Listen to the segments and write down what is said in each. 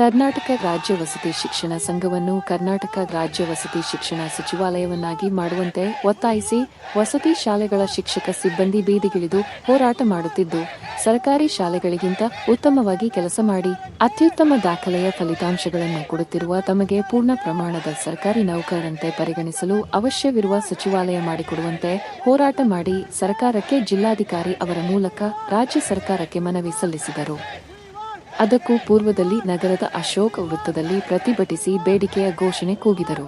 ಕರ್ನಾಟಕ ರಾಜ್ಯ ವಸತಿ ಶಿಕ್ಷಣ ಸಂಘವನ್ನು ಕರ್ನಾಟಕ ರಾಜ್ಯ ವಸತಿ ಶಿಕ್ಷಣ ಸಚಿವಾಲಯವನ್ನಾಗಿ ಮಾಡುವಂತೆ ಒತ್ತಾಯಿಸಿ ವಸತಿ ಶಾಲೆಗಳ ಶಿಕ್ಷಕ ಸಿಬ್ಬಂದಿ ಬೀದಿಗಿಳಿದು ಹೋರಾಟ ಮಾಡುತ್ತಿದ್ದು, ಸರ್ಕಾರಿ ಶಾಲೆಗಳಿಗಿಂತ ಉತ್ತಮವಾಗಿ ಕೆಲಸ ಮಾಡಿ ಅತ್ಯುತ್ತಮ ದಾಖಲೆಯ ಫಲಿತಾಂಶಗಳನ್ನು ಕೊಡುತ್ತಿರುವ ತಮಗೆ ಪೂರ್ಣ ಪ್ರಮಾಣದ ಸರ್ಕಾರಿ ನೌಕರರಂತೆ ಪರಿಗಣಿಸಲು ಅವಶ್ಯವಿರುವ ಸಚಿವಾಲಯ ಮಾಡಿಕೊಡುವಂತೆ ಹೋರಾಟ ಮಾಡಿ ಸರ್ಕಾರಕ್ಕೆ ಜಿಲ್ಲಾಧಿಕಾರಿ ಅವರ ಮೂಲಕ ರಾಜ್ಯ ಸರ್ಕಾರಕ್ಕೆ ಮನವಿ ಸಲ್ಲಿಸಿದರು. ಅದಕ್ಕೂ ಪೂರ್ವದಲ್ಲಿ ನಗರದ ಅಶೋಕ ವೃತ್ತದಲ್ಲಿ ಪ್ರತಿಭಟಿಸಿ ಬೇಡಿಕೆಯ ಘೋಷಣೆ ಕೂಗಿದರು.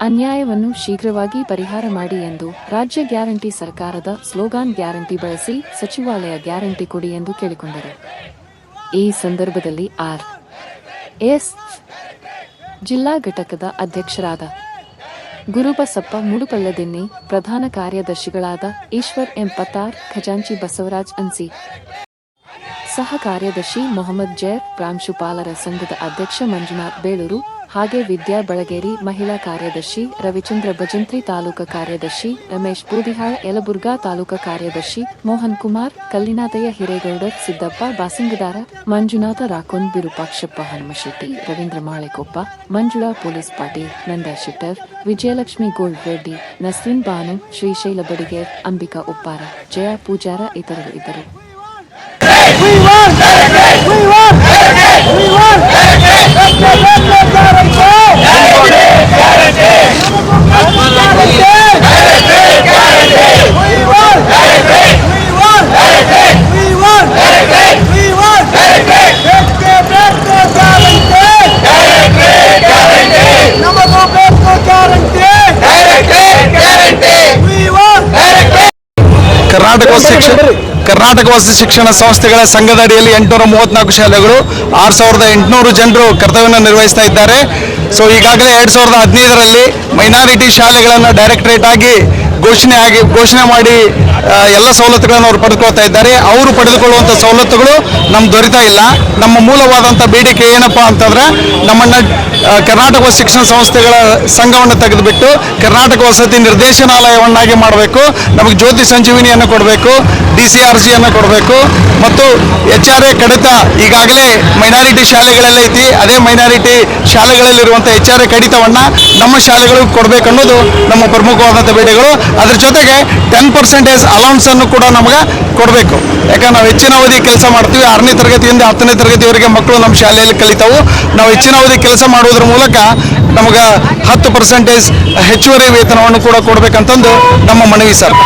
ಅನ್ಯಾಯವನ್ನು ಶೀಘ್ರವಾಗಿ ಪರಿಹಾರ ಮಾಡಿ ಎಂದು ರಾಜ್ಯ ಗ್ಯಾರಂಟಿ ಸರ್ಕಾರದ ಸ್ಲೋಗಾನ್ ಗ್ಯಾರಂಟಿ ಬಳಸಿ ಸಚಿವಾಲಯ ಗ್ಯಾರಂಟಿ ಕೊಡಿ ಎಂದು ಕೇಳಿಕೊಂಡರು. ಈ ಸಂದರ್ಭದಲ್ಲಿ ಆರ್. ಎಸ್. ಜಿಲ್ಲಾ ಘಟಕದ ಅಧ್ಯಕ್ಷರಾದ ಗುರುಬಸಪ್ಪ ಮುಡುಪಳ್ಳದಿನ್ನಿ ಪ್ರಧಾನ ಕಾರ್ಯದರ್ಶಿಗಳಾದ ಈಶ್ವರ್ ಎಂ. ಪತಾರ್ ಖಜಾಂಚಿ ಬಸವರಾಜ್ ಅನ್ಸಿ. ಸಹ ಕಾರ್ಯದರ್ಶಿ ಮೊಹಮ್ಮದ್ ಜೈರ್ ಪ್ರಾಂಶುಪಾಲರ ಸಂಘದ ಅಧ್ಯಕ್ಷ ಮಂಜುನಾಥ್ ಬೇಳೂರು, ಹಾಗೆ ವಿದ್ಯಾ ಬಳಗೇರಿ ಮಹಿಳಾ ಕಾರ್ಯದರ್ಶಿ ರವಿಚಂದ್ರ ಭಜಂತ್ರಿ ತಾಲೂಕು ಕಾರ್ಯದರ್ಶಿ ರಮೇಶ್ ಬೂದಿಹಾಳ್ ಯಲಬುರ್ಗಾ ತಾಲೂಕು ಕಾರ್ಯದರ್ಶಿ ಮೋಹನ್ ಕುಮಾರ್ ಕಲ್ಲಿನಾದಯ ಹಿರೇಗೌಡರ್, ಸಿದ್ದಪ್ಪ, ಬಾಸಿಂಗದಾರ, ಮಂಜುನಾಥ ರಾಕೋನ್ ವಿರೂಪಾಕ್ಷಪ್ಪ ಹನುಮಶೆಟ್ಟಿ, ರವೀಂದ್ರ ಮಾಳೆಕೊಪ್ಪ, ಮಂಜುಳಾ ಪೊಲೀಸ್ ಪಾಟೀಲ್, ನಂದಾ ಶೆಟ್ಟರ್, ವಿಜಯಲಕ್ಷ್ಮಿ ಗೋಲ್ಡ್ ರೆಡ್ಡಿ, ನಸ್ರೀನ್ ಬಾನು, ಶ್ರೀಶೈಲ ಬಡಿಗೇರ್, ಅಂಬಿಕಾ ಉಪ್ಪಾರ, ಜಯಾ ಪೂಜಾರ ಇತರರು ಇದ್ದರು. कर्नाटक सेक्शन ಕರ್ನಾಟಕ ವಸತಿ ಶಿಕ್ಷಣ ಸಂಸ್ಥೆಗಳ ಸಂಘದ ಅಡಿಯಲ್ಲಿ ಎಂಟುನೂರ ಮೂವತ್ನಾಲ್ಕು ಶಾಲೆಗಳು, ಆರು ಸಾವಿರದ ಎಂಟುನೂರು ಜನರು ಕರ್ತವ್ಯವನ್ನು ನಿರ್ವಹಿಸ್ತಾ ಇದ್ದಾರೆ. ಸೊ ಈಗಾಗಲೇ ಎರಡು ಸಾವಿರದ ಹದಿನೈದರಲ್ಲಿ ಮೈನಾರಿಟಿ ಶಾಲೆಗಳನ್ನು ಡೈರೆಕ್ಟರೇಟ್ ಆಗಿ ಘೋಷಣೆ ಆಗಿ, ಘೋಷಣೆ ಮಾಡಿ ಎಲ್ಲ ಸವಲತ್ತುಗಳನ್ನು ಅವರು ಪಡೆದುಕೊಳ್ತಾ ಇದ್ದಾರೆ. ಅವರು ಪಡೆದುಕೊಳ್ಳುವಂಥ ಸವಲತ್ತುಗಳು ನಮ್ಗೆ ದೊರೀತಾ ಇಲ್ಲ. ನಮ್ಮ ಮೂಲವಾದಂಥ ಬೇಡಿಕೆ ಏನಪ್ಪ ಅಂತಂದ್ರೆ, ನಮ್ಮನ್ನು ಕರ್ನಾಟಕ ಶಿಕ್ಷಣ ಸಂಸ್ಥೆಗಳ ಸಂಘವನ್ನು ತೆಗೆದುಬಿಟ್ಟು ಕರ್ನಾಟಕ ವಸತಿ ನಿರ್ದೇಶನಾಲಯವನ್ನಾಗಿ ಮಾಡಬೇಕು. ನಮಗೆ ಜ್ಯೋತಿ ಸಂಜೀವಿನಿಯನ್ನು ಕೊಡಬೇಕು, ಡಿ ಸಿ ಆರ್ ಜಿಯನ್ನು ಕೊಡಬೇಕು. ಮತ್ತು ಎಚ್ ಆರ್ ಎ ಕಡಿತ ಈಗಾಗಲೇ ಮೈನಾರಿಟಿ ಶಾಲೆಗಳೆಲ್ಲ ಐತಿ. ಅದೇ ಮೈನಾರಿಟಿ ಶಾಲೆಗಳಲ್ಲಿರುವಂಥ ಎಚ್ ಆರ್ ಎ ಕಡಿತವನ್ನು ನಮ್ಮ ಶಾಲೆಗಳಿಗೆ ಕೊಡಬೇಕು ಅನ್ನೋದು ನಮ್ಮ ಪ್ರಮುಖವಾದಂಥ ಬೇಡಿಕೆಗಳು. ಅದರ ಜೊತೆಗೆ ಟೆನ್ ಪರ್ಸೆಂಟೇಜ್ ಅಲೌನ್ಸ್ ಅನ್ನು ಕೂಡ ನಮಗೆ ಕೊಡಬೇಕು. ಯಾಕಂದ್ರೆ ನಾವು ಹೆಚ್ಚಿನ ಅವಧಿ ಕೆಲಸ ಮಾಡ್ತೀವಿ. ಆರನೇ ತರಗತಿಯಿಂದ ಹತ್ತನೇ ತರಗತಿವರೆಗೆ ಮಕ್ಕಳು ನಮ್ಮ ಶಾಲೆಯಲ್ಲಿ ಕಲಿತಾವು. ನಾವು ಹೆಚ್ಚಿನ ಅವಧಿ ಕೆಲಸ ಮಾಡುವುದರ ಮೂಲಕ ನಮಗೆ ಹತ್ತು ಪರ್ಸೆಂಟೇಜ್ ಹೆಚ್ಚುವರಿ ವೇತನವನ್ನು ಕೂಡ ಕೊಡಬೇಕಂತಂದು ನಮ್ಮ ಮನವಿ ಸರ್.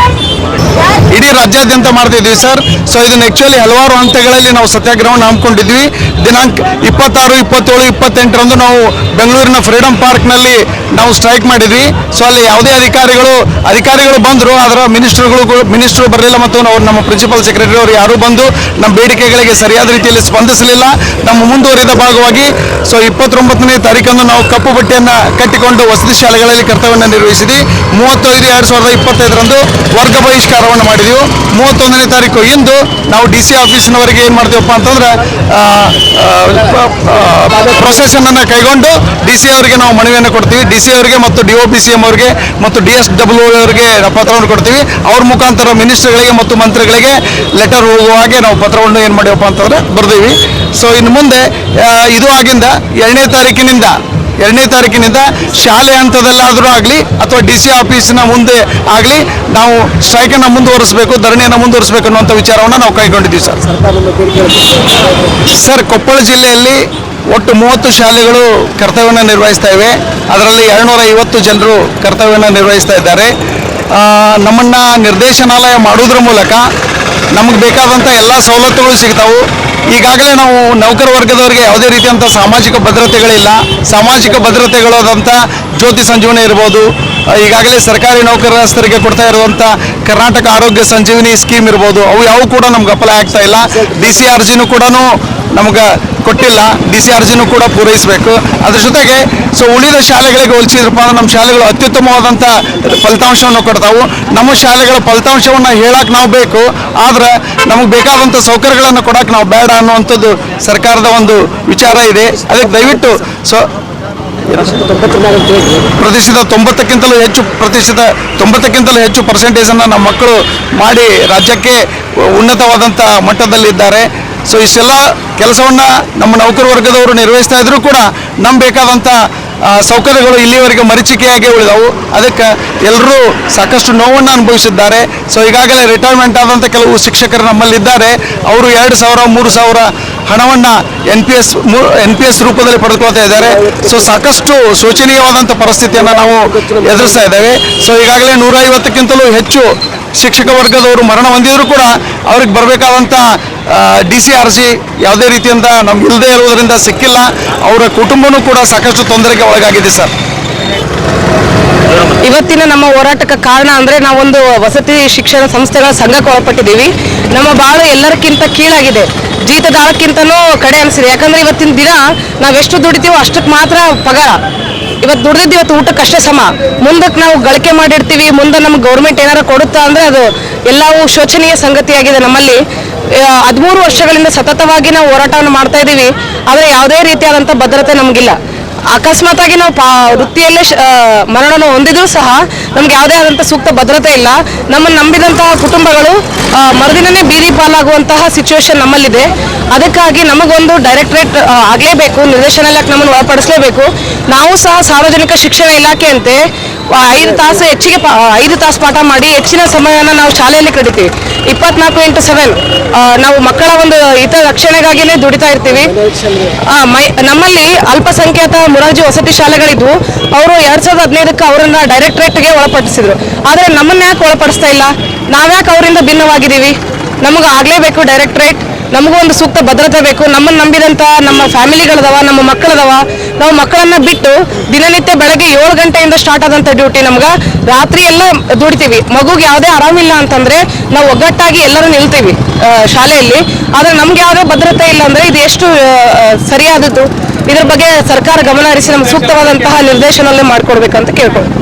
ಇಡೀ ರಾಜ್ಯಾದ್ಯಂತ ಮಾಡ್ತಿದ್ವಿ ಸರ್. ಸೊ ಇದನ್ನ ಆಕ್ಚುಲಿ ಹಲವಾರು ಹಂತಗಳಲ್ಲಿ ನಾವು ಸತ್ಯಾಗ್ರಹವನ್ನು ಹಮ್ಮಿಕೊಂಡಿದ್ವಿ. ದಿನಾಂಕ ಇಪ್ಪತ್ತಾರು, ಇಪ್ಪತ್ತೇಳು, ಇಪ್ಪತ್ತೆಂಟರಂದು ನಾವು ಬೆಂಗಳೂರಿನ ಫ್ರೀಡಂ ಪಾರ್ಕ್ನಲ್ಲಿ ನಾವು ಸ್ಟ್ರೈಕ್ ಮಾಡಿದ್ವಿ. ಸೊ ಅಲ್ಲಿ ಯಾವುದೇ ಅಧಿಕಾರಿಗಳು ಅಧಿಕಾರಿಗಳು ಬಂದರು ಅದರ ಮಿನಿಸ್ಟರ್ಗಳು ಮಿನಿಸ್ಟ್ರು ಬರಲಿಲ್ಲ ಮತ್ತು ನಾವು ನಮ್ಮ ಪ್ರಿನ್ಸಿಪಲ್ ಸೆಕ್ರೆಟರಿ ಅವರು ಯಾರೂ ಬಂದು ನಮ್ಮ ಬೇಡಿಕೆಗಳಿಗೆ ಸರಿಯಾದ ರೀತಿಯಲ್ಲಿ ಸ್ಪಂದಿಸಲಿಲ್ಲ. ನಮ್ಮ ಮುಂದುವರಿದ ಭಾಗವಾಗಿ ಸೊ ಇಪ್ಪತ್ತೊಂಬತ್ತನೇ ತಾರೀಕಂದು ನಾವು ಕಪ್ಪು ಬಟ್ಟೆಯನ್ನು ಕಟ್ಟಿಕೊಂಡು ವಸತಿ ಶಾಲೆಗಳಲ್ಲಿ ಕರ್ತವ್ಯವನ್ನು ನಿರ್ವಹಿಸಿದ್ವಿ. ಮೂವತ್ತೈದು ಎರಡು ಸಾವಿರದ ಇಪ್ಪತ್ತೈದರಂದು ವರ್ಗ ಬಹಿಷ್ಕಾರವನ್ನು ಮಾಡಿದೆವು. ಮೂವತ್ತೊಂದನೇ ತಾರೀಕು ಇಂದು ನಾವು ಡಿ ಸಿ ಆಫೀಸಿನವರೆಗೆ ಏನು ಮಾಡ್ತೀವಪ್ಪ ಅಂತಂದ್ರೆ ಪ್ರೊಸೆಷನನ್ನು ಕೈಗೊಂಡು ಡಿ ಸಿ ಅವರಿಗೆ ನಾವು ಮನವಿಯನ್ನು ಕೊಡ್ತೀವಿ. ಡಿ ಸಿ ಅವರಿಗೆ ಮತ್ತು D O P C M ಅವರಿಗೆ ಮತ್ತು ಡಿ ಎಸ್ ಡಬ್ಲ್ಯೂ ಅವರಿಗೆ ಪತ್ರವನ್ನು ಕೊಡ್ತೀವಿ. ಅವ್ರ ಮುಖಾಂತರ ಮಿನಿಸ್ಟರ್ಗಳಿಗೆ ಮತ್ತು ಮಂತ್ರಿಗಳಿಗೆ ಲೆಟರ್ ಹೋಗುವ ಹಾಗೆ ನಾವು ಪತ್ರವನ್ನು ಏನು ಮಾಡಿವಪ್ಪ ಅಂತಂದ್ರೆ ಬರ್ದೀವಿ. ಸೊ ಇನ್ನು ಮುಂದೆ ಇದು ಆಗಿಂದ ಎರಡನೇ ತಾರೀಕಿನಿಂದ ಎರಡನೇ ತಾರೀಕಿನಿಂದ ಶಾಲೆ ಹಂತದಲ್ಲಾದರೂ ಆಗಲಿ ಅಥವಾ ಡಿ ಸಿ ಆಫೀಸಿನ ಮುಂದೆ ಆಗಲಿ ನಾವು ಸ್ಟ್ರೈಕನ್ನು ಮುಂದುವರಿಸಬೇಕು, ಧರಣಿಯನ್ನು ಮುಂದುವರಿಸಬೇಕು ಅನ್ನುವಂಥ ವಿಚಾರವನ್ನು ನಾವು ಕೈಗೊಂಡಿದ್ದೀವಿ ಸರ್. ಸರ್, ಕೊಪ್ಪಳ ಜಿಲ್ಲೆಯಲ್ಲಿ ಒಟ್ಟು ಮೂವತ್ತು ಶಾಲೆಗಳು ಕರ್ತವ್ಯವನ್ನು ನಿರ್ವಹಿಸ್ತಾ ಇವೆ. ಅದರಲ್ಲಿ ಎರಡುನೂರ ಐವತ್ತು ಜನರು ಕರ್ತವ್ಯವನ್ನು ನಿರ್ವಹಿಸ್ತಾ ಇದ್ದಾರೆ. ನಮ್ಮನ್ನು ನಿರ್ದೇಶನಾಲಯ ಮಾಡುವುದರ ಮೂಲಕ ನಮಗೆ ಬೇಕಾದಂಥ ಎಲ್ಲ ಸವಲತ್ತುಗಳು ಸಿಗ್ತಾವು. ಈಗಾಗಲೇ ನಾವು ನೌಕರ ವರ್ಗದವರಿಗೆ ಯಾವುದೇ ರೀತಿಯಂಥ ಸಾಮಾಜಿಕ ಭದ್ರತೆಗಳಿಲ್ಲ. ಸಾಮಾಜಿಕ ಭದ್ರತೆಗಳಾದಂಥ ಜ್ಯೋತಿ ಸಂಜೀವನಿ ಇರ್ಬೋದು. ಈಗಾಗಲೇ ಸರ್ಕಾರಿ ನೌಕರಸ್ಥರಿಗೆ ಕೊಡ್ತಾ ಇರುವಂಥ ಕರ್ನಾಟಕ ಆರೋಗ್ಯ ಸಂಜೀವಿನಿ ಸ್ಕೀಮ್ ಇರ್ಬೋದು. ಅವು ಯಾವ ಕೂಡ ನಮ್ಗೆ ಅಪ್ಲೈ ಆಗ್ತಾ ಇಲ್ಲ. ಡಿ ಸಿ ಆರ್ ಜಿನೂ ಕೂಡ ನಮ್ಗೆ ಕೊಟ್ಟಿಲ್ಲ. ಡಿ ಸಿ ಆರ್ ಜಿನೂ ಕೂಡ ಪೂರೈಸಬೇಕು. ಅದ್ರ ಜೊತೆಗೆ ಸೊ ಉಳಿದ ಶಾಲೆಗಳಿಗೆ ಹೋಲಿಸಿದ್ರಪ್ಪ ಅಂದ್ರೆ ನಮ್ಮ ಶಾಲೆಗಳು ಅತ್ಯುತ್ತಮವಾದಂಥ ಫಲಿತಾಂಶವನ್ನು ಕೊಡ್ತಾವು. ನಮ್ಮ ಶಾಲೆಗಳ ಫಲಿತಾಂಶವನ್ನು ಹೇಳಕ್ಕೆ ನಾವು ಬೇಕು. ಆದ್ರೆ ನಮಗೆ ಬೇಕಾದಂಥ ಸೌಕರ್ಯಗಳನ್ನು ಕೊಡಕ್ಕೆ ನಾವು ಬೇಡ. ಅನ್ನುವಂಥದ್ದು ಸರ್ಕಾರದ ಒಂದು ವಿಚಾರ ಇದೆ. ಅದಕ್ಕೆ ದಯವಿಟ್ಟು ಸೊ ಪ್ರತಿಶತ ತೊಂಬತ್ತಕ್ಕಿಂತಲೂ ಹೆಚ್ಚು ಪ್ರತಿಶತ ತೊಂಬತ್ತಕ್ಕಿಂತಲೂ ಹೆಚ್ಚು ಪರ್ಸೆಂಟೇಜನ್ನು ನಮ್ಮ ಮಕ್ಕಳು ಮಾಡಿ ರಾಜ್ಯಕ್ಕೆ ಉನ್ನತವಾದಂಥ ಮಟ್ಟದಲ್ಲಿದ್ದಾರೆ. ಸೊ ಇಷ್ಟೆಲ್ಲ ಕೆಲಸವನ್ನು ನಮ್ಮ ನೌಕರ ವರ್ಗದವರು ನಿರ್ವಹಿಸ್ತಾ ಇದ್ದರೂ ಕೂಡ ನಮ್ಗೆ ಬೇಕಾದಂಥ ಸೌಕರ್ಯಗಳು ಇಲ್ಲಿವರೆಗೆ ಮರೀಚಿಕೆಯಾಗಿ ಉಳಿದವು. ಅದಕ್ಕೆ ಎಲ್ಲರೂ ಸಾಕಷ್ಟು ನೋವನ್ನು ಅನುಭವಿಸಿದ್ದಾರೆ. ಸೊ ಈಗಾಗಲೇ ರಿಟೈರ್ಮೆಂಟ್ ಆದಂಥ ಕೆಲವು ಶಿಕ್ಷಕರು ನಮ್ಮಲ್ಲಿದ್ದಾರೆ. ಅವರು ಎರಡು ಸಾವಿರ, ಮೂರು ಸಾವಿರ ಹಣವನ್ನು N P S N P S ರೂಪದಲ್ಲಿ ಪಡೆದುಕೊಳ್ತಾ ಇದ್ದಾರೆ. ಸೊ ಸಾಕಷ್ಟು ಶೋಚನೀಯವಾದಂಥ ಪರಿಸ್ಥಿತಿಯನ್ನು ನಾವು ಎದುರಿಸ್ತಾ ಇದ್ದೇವೆ. ಸೊ ಈಗಾಗಲೇ ನೂರೈವತ್ತಕ್ಕಿಂತಲೂ ಹೆಚ್ಚು ಶಿಕ್ಷಕ ವರ್ಗದವರು ಮರಣ ಹೊಂದಿದ್ರು ಕೂಡ ಅವ್ರಿಗೆ ಬರಬೇಕಾದಂಥ ಡಿ ಸಿ, ಆರ್ ಸಿ ಯಾವುದೇ ರೀತಿಯಿಂದ ನಮ್ಗೆ ಇಲ್ಲದೆ ಇರುವುದರಿಂದ ಸಿಕ್ಕಿಲ್ಲ. ಅವರ ಕುಟುಂಬನೂ ಕೂಡ ಸಾಕಷ್ಟು ತೊಂದರೆಗೆ ಒಳಗಾಗಿದೆ ಸರ್. ಇವತ್ತಿನ ನಮ್ಮ ಹೋರಾಟಕ್ಕೆ ಕಾರಣ ಅಂದ್ರೆ ನಾವೊಂದು ವಸತಿ ಶಿಕ್ಷಣ ಸಂಸ್ಥೆಗಳ ಸಂಘಕ್ಕೆ ಒಳಪಟ್ಟಿದ್ದೀವಿ. ನಮ್ಮ ಬಾಳು ಎಲ್ಲರಕ್ಕಿಂತ ಕೀಳಾಗಿದೆ. ಜೀತದಾಳಕ್ಕಿಂತನೂ ಕಡೆ ಅನಿಸಿದೆ. ಯಾಕಂದ್ರೆ ಇವತ್ತಿನ ದಿನ ನಾವೆಷ್ಟು ದುಡಿತೀವೋ ಅಷ್ಟಕ್ಕೆ ಮಾತ್ರ ಪಗಾರ. ಇವತ್ತು ದುಡ್ದಿದ್ದು ಇವತ್ತು ಊಟಕ್ಕಷ್ಟೇ ಸಮ. ಮುಂದಕ್ಕೆ ನಾವು ಗಳಿಕೆ ಮಾಡಿರ್ತೀವಿ, ಮುಂದೆ ನಮ್ಗೆ ಗೌರ್ಮೆಂಟ್ ಏನಾರ ಕೊಡುತ್ತಾ ಅಂದ್ರೆ ಅದು ಎಲ್ಲವೂ ಶೋಚನೀಯ ಸಂಗತಿಯಾಗಿದೆ ನಮ್ಮಲ್ಲಿ. ಹದಿಮೂರು ವರ್ಷಗಳಿಂದ ಸತತವಾಗಿ ನಾವು ಹೋರಾಟವನ್ನು ಮಾಡ್ತಾ ಇದ್ದೀವಿ, ಆದರೆ ಯಾವುದೇ ರೀತಿಯಾದಂಥ ಭದ್ರತೆ ನಮಗಿಲ್ಲ. ಅಕಸ್ಮಾತಾಗಿ ನಾವು ಪಾ, ವೃತ್ತಿಯಲ್ಲೇ ಮರಣ ಹೊಂದಿದ್ರು ಸಹ ನಮ್ಗೆ ಯಾವುದೇ ಆದಂಥ ಸೂಕ್ತ ಭದ್ರತೆ ಇಲ್ಲ. ನಮ್ಮನ್ನು ನಂಬಿದಂತಹ ಕುಟುಂಬಗಳು ಮರುದಿನನೇ ಬೀದಿ ಪಾಲಾಗುವಂತಹ ಸಿಚುವೇಶನ್ ನಮ್ಮಲ್ಲಿದೆ. ಅದಕ್ಕಾಗಿ ನಮಗೊಂದು ಡೈರೆಕ್ಟ್ರೇಟ್ ಆಗಲೇಬೇಕು ಇಲಾಖೆ ನಮ್ಮನ್ನು ಒಳಪಡಿಸಲೇಬೇಕು. ನಾವು ಸಹ ಸಾರ್ವಜನಿಕ ಶಿಕ್ಷಣ ಇಲಾಖೆಯಂತೆ ಐದು ತಾಸು ಹೆಚ್ಚಿಗೆ ಐದು ತಾಸು ಪಾಠ ಮಾಡಿ ಹೆಚ್ಚಿನ ಸಮಯವನ್ನು ನಾವು ಶಾಲೆಯಲ್ಲಿ ಕಡಿತೀವಿ ಇಪ್ಪತ್ನಾಲ್ಕು ಇಂಟು ಸೆವೆನ್ ನಾವು ಮಕ್ಕಳ ಒಂದು ಹಿತ ರಕ್ಷಣೆಗಾಗಿನೇ ದುಡಿತಾ ಇರ್ತೀವಿ. ನಮ್ಮಲ್ಲಿ ಅಲ್ಪಸಂಖ್ಯಾತ ಮುರಾರ್ಜಿ ವಸತಿ ಶಾಲೆಗಳಿದ್ವು. ಅವರು ಎರಡ್ ಸಾವಿರದ ಹದಿನೈದಕ್ಕೆ ಅವರನ್ನ ಡೈರೆಕ್ಟ್ರೇಟ್ಗೆ ಒಳಪಡಿಸಿದ್ರು. ಆದರೆ ನಮ್ಮನ್ನ ಯಾಕೆ ಒಳಪಡಿಸ್ತಾ ಇಲ್ಲ? ನಾವ್ಯಾಕೆ ಅವರಿಂದ ಭಿನ್ನವಾಗಿದ್ದೀವಿ? ನಮಗೆ ಆಗಲೇಬೇಕು ಡೈರೆಕ್ಟ್ರೇಟ್. ನಮಗೂ ಒಂದು ಸೂಕ್ತ ಭದ್ರತೆ ಬೇಕು. ನಮ್ಮನ್ನು ನಂಬಿದಂಥ ನಮ್ಮ ಫ್ಯಾಮಿಲಿಗಳದವ, ನಮ್ಮ ಮಕ್ಕಳದವ, ನಾವು ಮಕ್ಕಳನ್ನ ಬಿಟ್ಟು ದಿನನಿತ್ಯ ಬೆಳಗ್ಗೆ ಏಳು ಗಂಟೆಯಿಂದ ಸ್ಟಾರ್ಟ್ ಆದಂಥ ಡ್ಯೂಟಿ ನಮ್ಗೆ. ರಾತ್ರಿ ಎಲ್ಲ ದುಡಿತೀವಿ. ಮಗುಗೆ ಯಾವುದೇ ಆರಾಮಿಲ್ಲ ಅಂತಂದ್ರೆ ನಾವು ಒಗ್ಗಟ್ಟಾಗಿ ಎಲ್ಲರೂ ನಿಲ್ತೀವಿ ಶಾಲೆಯಲ್ಲಿ. ಆದರೆ ನಮ್ಗೆ ಯಾವುದೇ ಭದ್ರತೆ ಇಲ್ಲ ಅಂದ್ರೆ ಇದು ಎಷ್ಟು ಸರಿಯಾದದ್ದು? ಇದ್ರ ಬಗ್ಗೆ ಸರ್ಕಾರ ಗಮನ ಹರಿಸಿ ನಮ್ಗೆ ಸೂಕ್ತವಾದಂತಹ ನಿರ್ದೇಶನವನ್ನೇ ಮಾಡಿಕೊಡ್ಬೇಕಂತ ಕೇಳ್ಕೊಂಡು